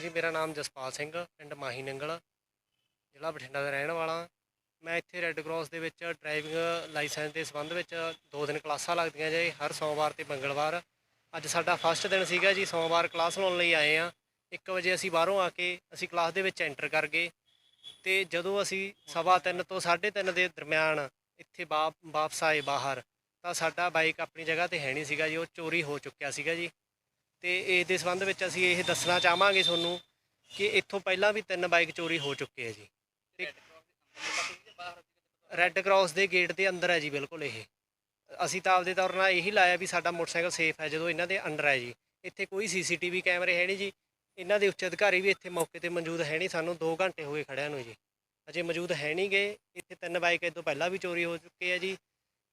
ਜੀ ਮੇਰਾ ਨਾਮ ਜਸਪਾਲ ਸਿੰਘ, ਪਿੰਡ ਮਾਹੀ ਨੰਗਲ, ਜ਼ਿਲ੍ਹਾ ਬਠਿੰਡਾ ਦਾ ਰਹਿਣ ਵਾਲਾ। ਮੈਂ ਇੱਥੇ ਰੈੱਡ ਕਰਾਸ ਦੇ ਵਿੱਚ ਡਰਾਈਵਿੰਗ ਲਾਇਸੈਂਸ ਦੇ ਸੰਬੰਧ ਵਿੱਚ ਦੋ ਦਿਨ ਕਲਾਸਾਂ ਲੱਗਦੀਆਂ ਜੀ, ਹਰ ਸੋਮਵਾਰ ਤੇ ਮੰਗਲਵਾਰ। ਅੱਜ ਸਾਡਾ ਫਸਟ ਦਿਨ ਸੀਗਾ ਜੀ, ਸੋਮਵਾਰ ਕਲਾਸ ਲਾਉਣ ਲਈ ਆਏ ਆ 1 ਵਜੇ ਅਸੀਂ ਬਾਹਰੋਂ ਆ ਕੇ ਅਸੀਂ ਕਲਾਸ ਦੇ ਵਿੱਚ ਐਂਟਰ ਕਰ ਗਏ ਤੇ ਜਦੋਂ ਅਸੀਂ ਸਵਾ ਤਿੰਨ ਤੋਂ 3:30 ਦੇ ਦਰਮਿਆਨ ਇੱਥੇ ਵਾ- ਵਾਪਸ ਆਏ ਬਾਹਰ, ਤਾਂ ਸਾਡਾ ਬਾਈਕ ਆਪਣੀ ਜਗ੍ਹਾ ਤੇ ਹੈ ਨਹੀਂ ਸੀਗਾ ਜੀ, ਉਹ ਚੋਰੀ ਹੋ ਚੁੱਕਿਆ ਸੀਗਾ ਜੀ। ਤੇ ਇਸ ਦੇ ਸੰਬੰਧ ਵਿੱਚ ਅਸੀਂ ਇਹ ਦੱਸਣਾ ਚਾਹਾਂਗੇ ਤੁਹਾਨੂੰ ਕਿ ਇੱਥੋਂ ਪਹਿਲਾਂ ਵੀ ਤਿੰਨ ਬਾਈਕ ਚੋਰੀ ਹੋ ਚੁੱਕੇ ਹੈ ਜੀ। ਰੈੱਡ ਕਰਾਸ ਦੇ ਗੇਟ ਦੇ ਅੰਦਰ ਹੈ ਜੀ ਬਿਲਕੁਲ ਇਹ। ਅਸੀਂ ਤਾਂ ਆਪਦੇ ਤੌਰ ਨਾਲ ਇਹੀ ਲਾਇਆ ਵੀ ਸਾਡਾ ਮੋਟਰਸਾਈਕਲ ਸੇਫ ਹੈ ਜਦੋਂ ਇਹਨਾਂ ਦੇ ਅੰਡਰ ਹੈ ਜੀ। ਇੱਥੇ ਕੋਈ ਸੀਸੀਟੀਵੀ ਕੈਮਰੇ ਹੈ ਨਹੀਂ ਜੀ। ਇਹਨਾਂ ਦੇ ਉੱਚ ਅਧਿਕਾਰੀ ਵੀ ਇੱਥੇ ਮੌਕੇ ਤੇ ਮੌਜੂਦ ਹੈ ਨਹੀਂ ਸਾਨੂੰ 2 ਘੰਟੇ ਹੋ ਗਏ ਖੜਿਆਂ ਨੂੰ ਜੀ। ਅਜੇ ਮੌਜੂਦ ਹੈ ਨਹੀਂ ਗਏ ਇੱਥੇ ਤਿੰਨ ਬਾਈਕ ਇਹ ਤੋਂ ਪਹਿਲਾਂ ਵੀ ਚੋਰੀ ਹੋ ਚੁੱਕੇ ਹੈ ਜੀ।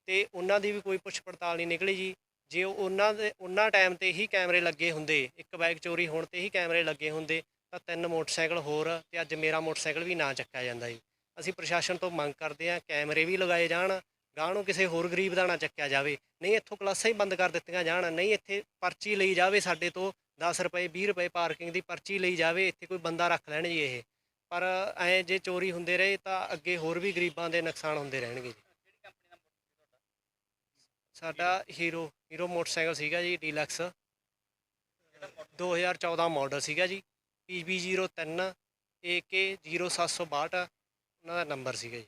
ਤੇ ਉਹਨਾਂ ਦੀ ਵੀ ਕੋਈ ਪੁੱਛ ਪੜਤਾਲ ਨਹੀਂ ਨਿਕਲੀ ਜੀ। ਜੇ ਉਹਨਾਂ ਦੇ, ਉਹਨਾਂ ਟਾਈਮ ਤੇ ਹੀ ਕੈਮਰੇ ਲੱਗੇ ਹੁੰਦੇ, ਇੱਕ ਬਾਈਕ ਚੋਰੀ ਹੋਣ ਤੇ ਹੀ ਕੈਮਰੇ ਲੱਗੇ ਹੁੰਦੇ, ਤਾਂ ਤਿੰਨ ਮੋਟਰਸਾਈਕਲ ਹੋਰ, ਤੇ ਅੱਜ ਮੇਰਾ ਮੋਟਰਸਾਈਕਲ ਵੀ ਨਾ ਚੱਕਿਆ ਜਾਂਦਾ ਜੀ। ਅਸੀਂ ਪ੍ਰਸ਼ਾਸਨ ਤੋਂ ਮੰਗ ਕਰਦੇ ਹਾਂ ਕੈਮਰੇ ਵੀ ਲਗਾਏ ਜਾਣ, ਗਾਂਹ ਨੂੰ ਕਿਸੇ ਹੋਰ ਗਰੀਬ ਦਾ ਨਾ ਚੱਕਿਆ ਜਾਵੇ। ਨਹੀਂ ਇੱਥੋਂ ਕਲਾਸਾਂ ਹੀ ਬੰਦ ਕਰ ਦਿੱਤੀਆਂ ਜਾਣ, ਨਹੀਂ ਇੱਥੇ ਪਰਚੀ ਲਈ ਜਾਵੇ ਸਾਡੇ ਤੋਂ 10 ਰੁਪਏ 20 ਰੁਪਏ ਪਾਰਕਿੰਗ ਦੀ ਪਰਚੀ ਲਈ ਜਾਵੇ, ਇੱਥੇ ਕੋਈ ਬੰਦਾ ਰੱਖ ਲੈਣ ਜੀ ਇਹ। ਪਰ ਐ ਜੇ ਚੋਰੀ ਹੁੰਦੇ ਰਹੇ, ਤਾਂ ਅੱਗੇ ਹੋਰ ਵੀ ਗਰੀਬਾਂ ਦੇ ਨੁਕਸਾਨ ਹੁੰਦੇ ਰਹਿਣਗੇ ਜੀ। ਸਾਡਾ ਹੀਰੋ ਹੀਰੋ ਮੋਟਰਸਾਈਕਲ ਸੀਗਾ ਜੀ ਡੀਲਕਸ 2014 ਮਾਡਲ ਸੀਗਾ ਜੀ, PB03 AK0762 ਉਹਨਾਂ ਦਾ ਨੰਬਰ ਸੀਗਾ ਜੀ।